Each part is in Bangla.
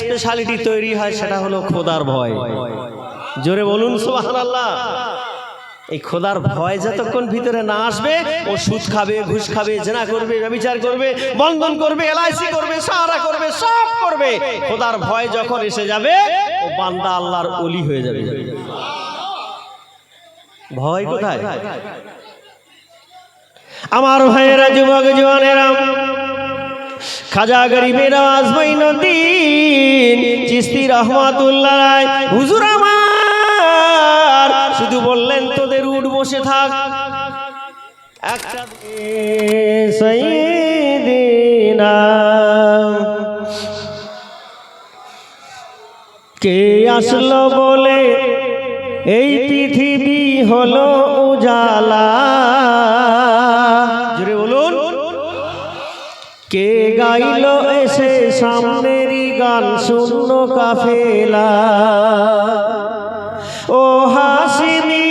স্পেশালিটি তৈরি হয়, সেটা হলো খোদার ভয়। জোরে বলুন, সুবহানাল্লাহ। এই খোদার ভয় যতক্ষণ ভিতরে না আসবে, ও সুদ খাবে, ঘুষ খাবে, জেনা করবে, ব্যবচার করবে, বন্ধন করবে, এলআইসি করবে, সাহারা করবে, সব করবে। খোদার ভয় যখন এসে যাবে, ও বান্দা আল্লাহর অলি হয়ে যাবে। ভয় কোথায়? আমার ভাইয়েরা, যুবক জওয়ানেরা খাজা গরিবের আজমাইনুদ্দিন চিস্তি রহমাতুল্লাহ হুজুর আমার, শুধু বললেন তোদের উঠ বসে থাক। কে আসলো বলে, এই পৃথিবী হলো উজালা। কে গাইল এসে সামনেরই গান শূন্য কাফেলা? ও হাসিনি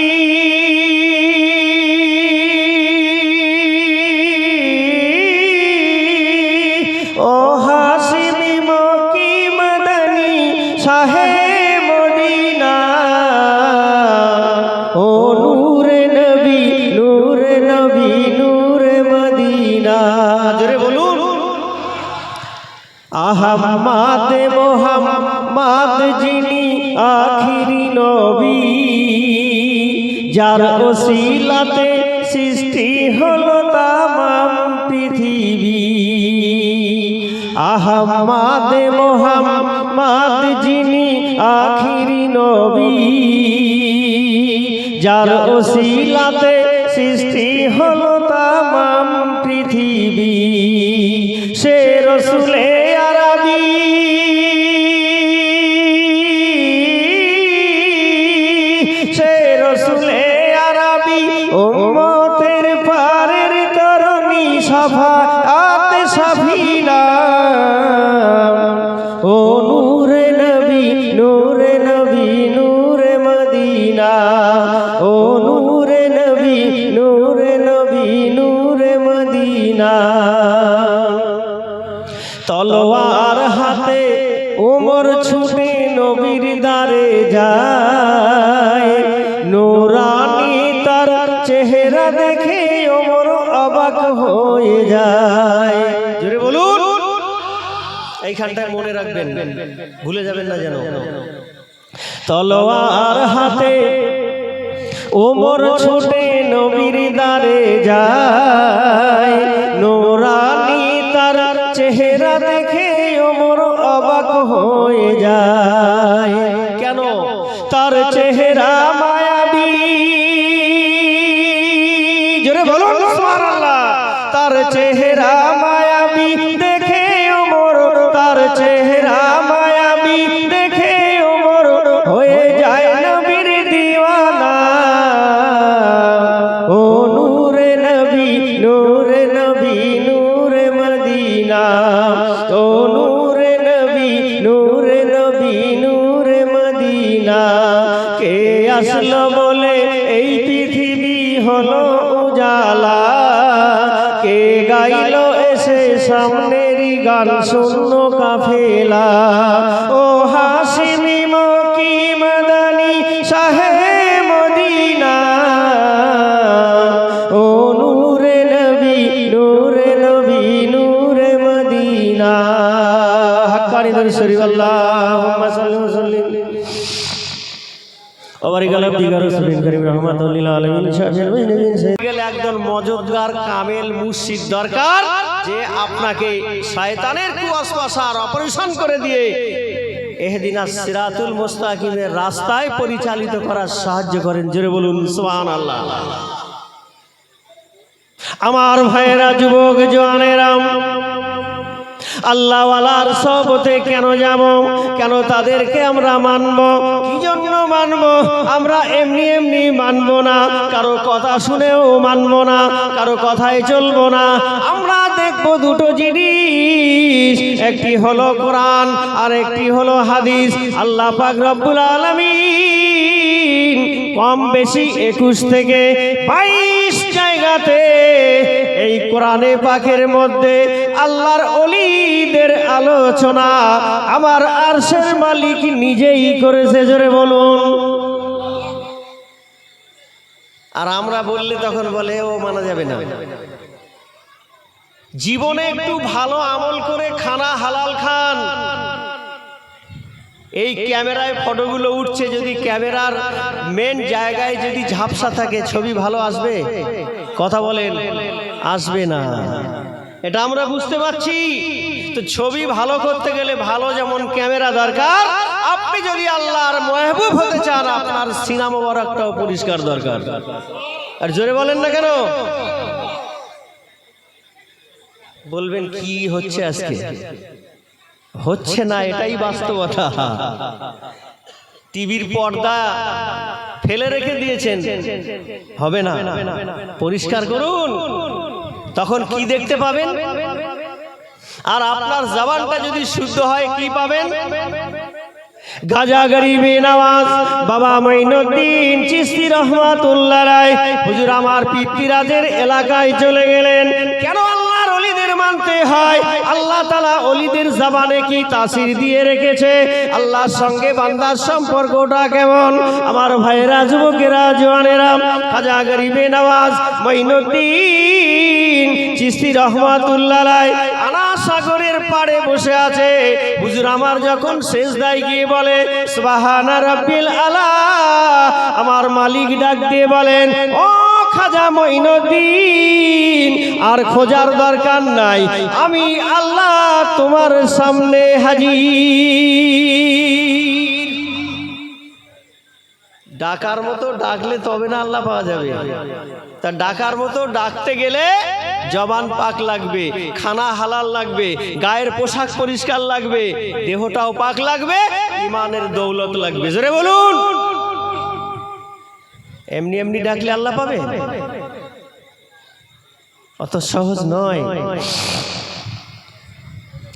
ও হাসিনি মকি মদনী। নূরে নবী নূরে নবী, নূরে মদিনা। আহম্মাদ মোহাম্মদ যিনি আখিরি নবী, যার ওসিলাতে সৃষ্টি হলো তামাম পৃথিবী। আহম্মাদ মোহাম্মদ যিনি আখিরি নবী, যার ওসিলাতে সৃষ্টি হলো তামাম পৃথিবী। সে রসুলে এইখানটায় মনে রাখবেন। ভুলে যাবেন না যেন। তলোয়ার হাতে ওমর ছোটে নবীর দ্বারে যায়। গান শূন্য কাফেলা। ও হাসিমি মকি শাহে মদিনা। ও নূরে নূরে নূরে মদিনা। হাক্কানি দরুদ শরীফ একজন কামেল, মুর্শিদ দরকার। আপনাকে শয়তানের কুয়াশার অপারেশন করে দিয়ে এহদিনা সিরাতুল মুস্তাকিমের রাস্তায় পরিচালিত করার সাহায্য করেন। জোরে বলুন সোহান আল্লাহ আমার ভাইয়েরা, যুবক জওয়ানেরাম আল্লাহওয়ালার সবতে কেন যাব? কেন তাদেরকে আমরা মানব? কি জন্য মানব, আমরা এমনি এমনি মানব না। কারও কথা শুনেও মানব না, কারও কথায় চলবো না। আমরা দেখব দুটো জিনিস, একটি হলো কোরআন আর একটি হলো হাদিস। আল্লাহ পাক রব্বুল আলামিন কম বেশি একুশ থেকে বাইশ উনিশ জায়গাতে এই কোরআনে পাকের মধ্যে আল্লাহর অলিদের আলোচনা আমার আরশের মালিক নিজেই করেছে, জোরে বলুন। আর আমরা বললে তখন বলে, ও মানা যাবে না। জীবনে একটু ভালো আমল করে খানা হালাল এই ক্যামেরায় ফটোগুলো উঠছে যদি ক্যামেরার মেন জায়গায় যদি ঝাপসা থাকে ছবি ভালো আসবে? কথা বলেন আসবে না। এটা আমরা বুঝতে পারছি। তো ছবি ভালো করতে গেলে ভালো যেমন ক্যামেরা দরকার আপনি যদি আল্লাহর মহবুব হতে চান আপনার সিনা মোবারকটাও পরিষ্কার দরকার। আর জোরে বলেন না কেন? বলবেন কি হচ্ছে আজকে? হচ্ছে না এটাই বাস্তবতা। টিভির পর্দা ফেলে রেখে দিয়েছেন। হবে না। পরিষ্কার করুন। তখন কি দেখতে পাবেন? আর আপনার জবানটা যদি শুদ্ধ হয় কি পাবেন? গাজা গরিবে নওয়াজ বাবা মাইনুদ্দিন চিস্তি রহমাতুল্লাহ রায়। হুজুর আমার পিতৃরাজের এলাকায় চলে গেলেন। কেন মানতে হয়। আল্লাহ তালা অলিদের জবানে কি তাসির দিয়ে রেখেছে? আল্লাহর সঙ্গে বান্দার সম্পর্কটা কেমন? আমার ভাইয়েরা, যুবকেরা জওয়ানেরা খাজা গরিবে নওয়াজ মাইনুদ্দিন চিস্তি রহমাতুল্লাহ আনা সাগরের পাড়ে বসে আছে। হুজুর আমার যখন শেষ দায় গিয়ে বলে সুবহানা রাব্বিল আলা আমার মালিক ডাক দিয়ে বলেন, ও খাজা মঈনুদ্দিন আর খোঁজার দরকার নাই। আমি আল্লাহ তোমার সামনে হাজির। ডাকার মতো ডাকলে তবে না আল্লাহ পাওয়া যাবে। তা ডাকার মতো ডাকতে গেলে জবান পাক লাগবে, খানা হালাল লাগবে, গায়ের পোশাক পরিষ্কার লাগবে, দেহটাও পাক লাগবে ইমানের দৌলত লাগবে। জোরে বলুন। এমনি এমনি ডাকলে আল্লাহ পাবে? অত সহজ নয়।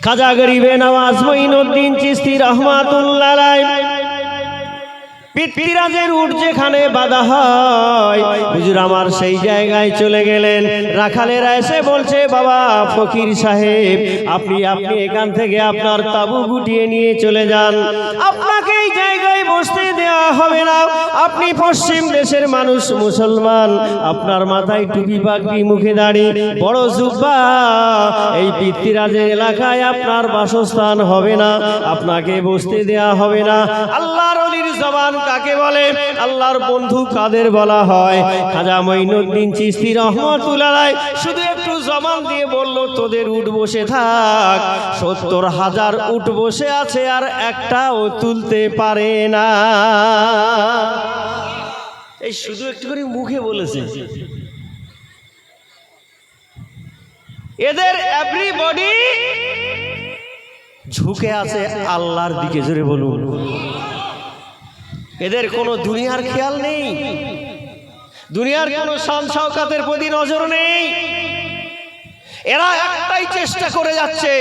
খাজা গরিবে নওয়াজ মঈনুদ্দিন চিস্তি রহমাতুল্লাহ পিতৃরাজের উঠ যেখানে বাধা হয়, হুজুর আমার সেই জায়গায় চলে গেলেন। রাখালেরা এসে বলছে, বাবা ফকির সাহেব, আপনি আপনি এখান থেকে আপনার তাবু গুটিয়ে নিয়ে চলে যান। আপনাকে এই জায়গায় বসতে দেওয়া হবে না। আপনি পশ্চিম দেশের মানুষ, মুসলমান। আপনার মাথায় টুপি পাগড়ি মুখে দাঁড়ি। বড় জুব্বা। এই পিতৃরাজের এলাকায় আপনার বাসস্থান হবে না। আপনাকে বসতে দেওয়া হবে না। আল্লাহর অলির জবান কাকে বলে? আল্লাহর বন্ধু কাদের বলা হয়? খাজা মঈনুদ্দিন চিস্তি রহমতুল্লাহ শুধু একটু জবান দিয়ে বলল, তোদের উঠ বসে থাক। সত্তর হাজার উঠ বসে আছে আর একটাও তুলতে পারে না। এই শুধু একটু করে মুখে বলেছে। এদের এভরিবডি ঝুঁকে আছে আল্লাহর দিকে, জোরে বলুন। এদের কোনো দুনিয়ার খেয়াল নেই। দুনিয়ার কোনো শান শওকাতের প্রতি নজর নেই। এরা একটাই চেষ্টা করে যাচ্ছে।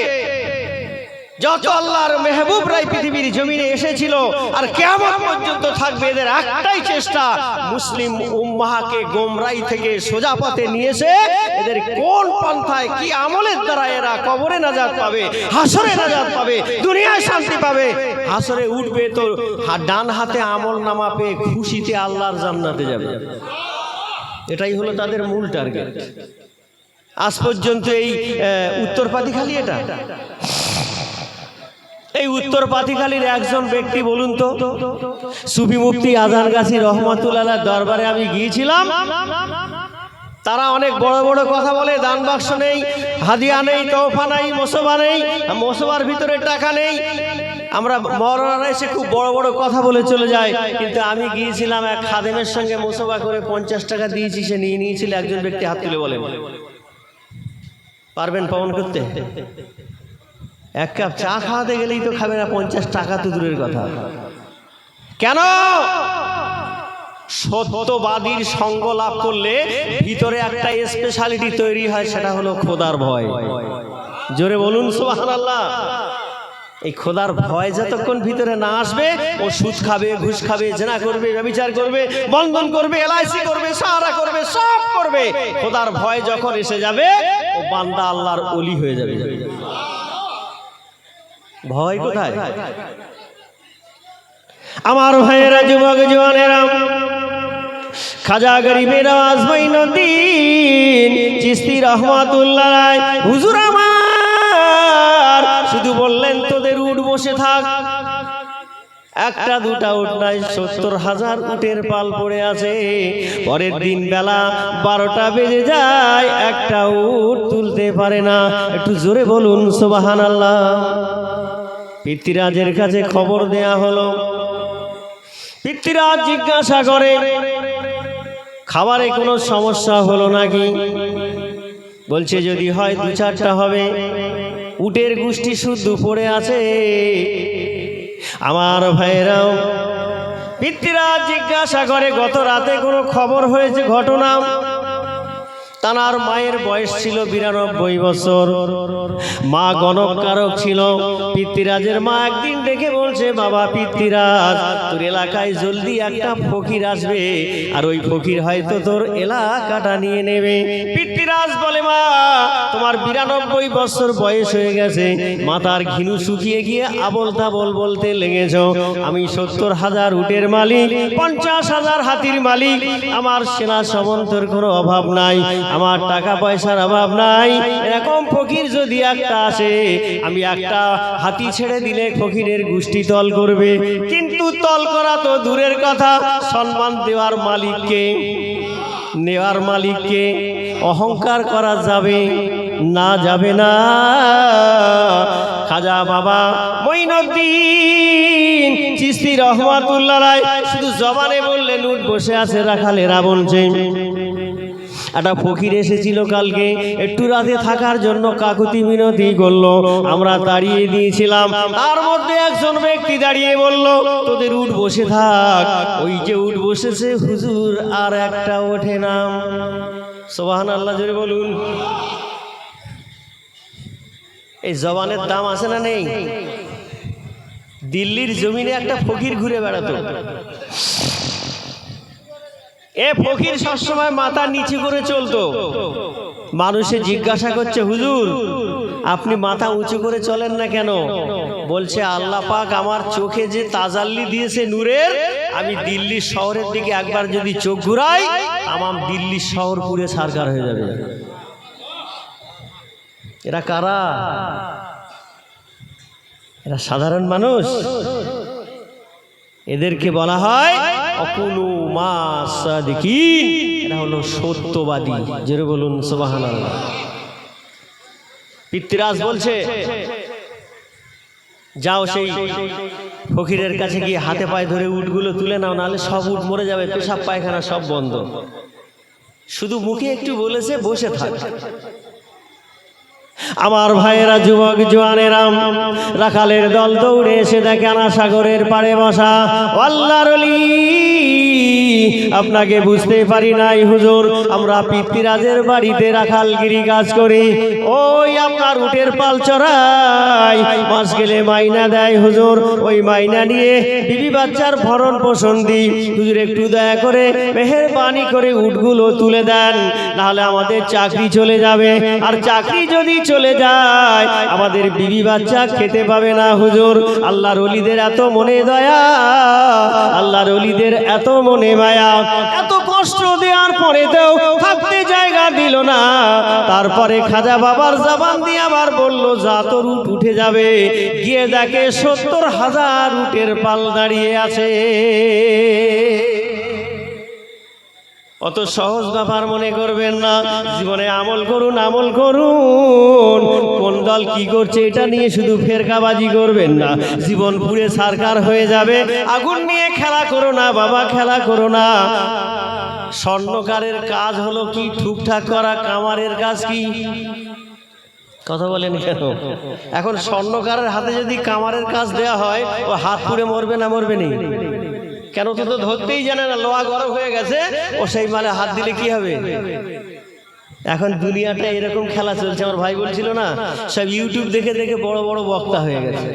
যত আল্লাহর মেহবুব রায় পৃথিবীর জমিনে এসেছিল আর কেমন পর্যন্ত থাকবে এদের একটাই চেষ্টা মুসলিম উম্মাহাকে গোমরাই থেকে সোজা পথে নিয়ে এসে এদের কোন পন্থায় কি আমলের দ্বারা এরা কবরে নাজাত পাবে হাসরে নাজাত পাবে দুনিয়ায় শান্তি পাবে হাসরে উঠবে তো ডান হাতে আমল নামা পেয়ে খুশিতে আল্লাহর জান্নাতে যাবে। এটাই হলো তাদের মূল টার্গেট। আজ পর্যন্ত এই উত্তর পাতিখালি এটা? এই উত্তর পাতিখালির একজন ব্যক্তি বলুন তো, সুফি মুফতি আজান গাছি রহমতুল্লাহ দরবারে আমি গিয়েছিলাম। তারা অনেক বড় বড় কথা বলে, দান বাক্স নেই, হাদিয়া নেই তোফা নেই, মোসবা নেই, মোসবার ভিতরে টাকা নেই। আমরা মরারা এসে খুব বড় বড় কথা বলে চলে যায় কিন্তু আমি গিয়েছিলাম এক খাদেমের সঙ্গে মোসবা করে পঞ্চাশ টাকা দিয়েছি সে নিয়ে নিয়েছিল একজন ব্যক্তি হাত তুলে বলে। পারবেন পালন করতে? এক কাপ চা খাওয়াতে গেলেই তো খাবে না পঞ্চাশ টাকা তো দূরের কথা। কেন? সত্যবাদীর সঙ্গ লাভ করলে ভিতরে একটা স্পেশালিটি তৈরি হয় সেটা হলো খোদার ভয়। জোরে বলুন সুবহানাল্লাহ। এই খোদার ভয় যতক্ষণ ভিতরে না আসবে, ও সুদ খাবে, ঘুষ খাবে, জেনা করবে, ব্যবচার করবে, বন্ধন করবে, এলআইসি করবে, সাহারা করবে, সব করবে। খোদার ভয় যখন এসে যাবে, ও বান্দা আল্লাহর অলি হয়ে যাবে। ভয় কোথায়? আমার ভাইয়েরা, যুবক জওয়ানেরা খাজা গরিবের আজমাই নদীন চিস্তি রহমাতুল্লাহ হুজুর আমার, শুধু বললেন উঠ বসে থাক। একটা, দুটা উঠ নাই, সত্তর হাজার উটের পাল পড়ে আছে। পরের দিন বেলা বারোটা বেজে যায়, একটা উট তুলতে পারে না। একটু জোরে বলুন সোবাহান আল্লাহ পিতৃরাজের কাছে খবর দেয়া হলো। পিতৃরাজ জিজ্ঞাসা করে, খাবারে কোনো সমস্যা হলো নাকি? বলছে, যদি হয় দু চারটা হবে। উটের গোষ্ঠী শুদ্ধ পড়ে আছে। আমার ভাইরাও পিতৃরা জিজ্ঞাসা করে, গত রাতে কোনো খবর হয়েছে ঘটনা? তানার মায়ের বয়স ছিল বিরানব্বই বছর। মা গণকারক ছিল। পিতৃরাজের মা একদিন ডেকে বলছে, বাবা পিতৃরাজ, তোর এলাকায় জলদি একটা ফকির আসবে। আর ওই ফকির হয়তো তোর এলাকাটা নিয়ে নেবে। পিতৃরাজ বলে, মা, তোমার বিরানব্বই বছর বয়স হয়ে গেছে। মাতার ঘিনু শুকিয়ে গিয়ে আবল তাবল বলতে লেগেছ। আমি সত্তর হাজার উটের মালিক, পঞ্চাশ হাজার হাতির মালিক। আমার সেনা সমন্তর কোনো অভাব নাই। আমার টাকা পয়সার অভাব নাই। এরকম ফকির যদি একটা আসে, আমি একটা হাতি ছেড়ে দিলে ফকিরের গোষ্ঠী তল করবে। কিন্তু তল করা তো দূরের কথা, সম্মান দেওয়ার মালিককে, নেওয়ার মালিককে অহংকার করা যাবে না যাবে না। খাজা বাবা মঈনুদ্দিন চিস্তি রহমাতুল্লাহ রায় শুধু জবানে বললেন, উঠ বসে আছে রাখালেরা বলছে একটা ফকির এসেছিল কালকে, একটু রাতে থাকার জন্য কাকুতি মিনতি করল। আমরা দাঁড়িয়ে দিয়েছিলাম, তার মধ্যে একজন ব্যক্তি দাঁড়িয়ে বলল, তোদের উঠ বসে থাক। ওই যে উঠ বসেছে, হুজুর, আর একটা ওঠে নাম সোবাহান আল্লাহ জোরে বলুন। এই জবানের দাম আছে না নেই? দিল্লির জমিনে একটা ফকির ঘুরে বেড়াতো। এ ফকির সবসময় মাথা নিচু করে চলতো। মানুষে জিজ্ঞাসা করছে, হুজুর, আপনি মাথা উঁচু করে চলেন না কেন? বলছে, আল্লাহ পাক আমার চোখে যে তাজাল্লি দিয়েছে নূরের, আমি দিল্লি শহরের দিকে একবার যদি চোখ ঘুরাই, আমার দিল্লি শহর পুরে সারকার হয়ে যাবে। এরা কারা? এরা সাধারণ মানুষ। এদেরকে বলা হয় অকুলু মা এরা হলো সত্যবাদী। যেটা বলুন সুবাহান পিতৃরাজ বলছে, যাও সেই ফকিরের কাছে গিয়ে হাতে পায়ে ধরে উটগুলো তুলে নাও, নাহলে সব উট মরে যাবে, পেশাব পায়খানা সব বন্ধ। শুধু মুখে একটু বলেছে, বসে থাক। আমার ভাইয়েরা যুবক জোয়ানেরাম রাখালের দল দৌড়ে এসে দেখে আনা সাগরের পাড়ে বসা আল্লাহর অলি আপনাকে বুঝতে পারি নাই হুজুর, আমরা পিতৃরাজের বাড়িতে রাখালগিরি কাজ করি। ওই আপনার উটের পাল চড়াই, মাস গেলে মাইনা দেয় হুজুর। ওই মাইনা নিয়ে বিবি বাচ্চার ভরণ পোষণ দিই। হুজুর, একটু দয়া করে মেহেরবানি করে উটগুলো তুলে দেন, নাহলে আমাদের চাকরি চলে যাবে। আর চাকরি যদি চলে যায়। আমাদের বিবি বাচ্চা খেতে পাবে না, হুজুর। আল্লাহর অলিদের এত মনে দয়া, আল্লাহর অলিদের এত মনে মায়া। এত কষ্ট দেওয়ার পরে পরেতেও থাকতে জায়গা দিল না। তারপরে খাজা বাবার জবান দিয়ে আবার বলল, যা তোর উট উঠে যাবে। গিয়ে দেখে সত্তর হাজার উটের পাল দাঁড়িয়ে আছে। অত সহজ ব্যাপার মনে করবেন না। জীবনে আমল করুন আমল করুন। কোন দল কি করছে এটা নিয়ে শুধু ফেরকাবাজি করবেন না। জীবন পুরে সারকার হয়ে যাবে। আগুন নিয়ে খেলা করো না বাবা খেলা করো না। স্বর্ণকারের কাজ হলো কি? ঠুকঠাক করা কামারের কাজ কি? কথা বলেন কেন? এখন স্বর্ণকারের হাতে যদি কামারের কাজ দেয়া হয় ও হাত পুড়ে মরবে না মরবে নেই কেন তো তো ধরতেই জানে না, লোহা গরম হয়ে গেছে, ও সেই মালে হাত দিলে কি হবে? এখন দুনিয়াটা এরকম খেলা চলছে, আমার ভাই বলছিল না, সব ইউটিউব দেখে দেখে বড় বড় বক্তা হয়ে গেছে।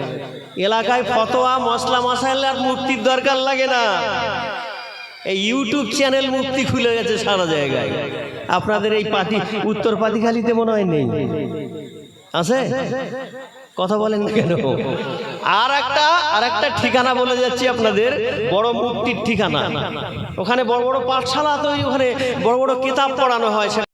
এলাকায় ফতোয়া, মশলা মশাইল আর মুক্তির দরকার লাগে না। এই ইউটিউব চ্যানেল মুক্তি খুলে গেছে সারা জায়গায়। আপনাদের এই পাতি, উত্তর পাতিখালিতে মনে হয় নেই। আছে? কথা বলেন না কেন? আর একটা আর একটা ঠিকানা বলে যাচ্ছি আপনাদের বড় মুক্তির ঠিকানা। ওখানে বড় বড় পাঠশালা তো ওখানে বড় বড় কিতাব পড়ানো হয়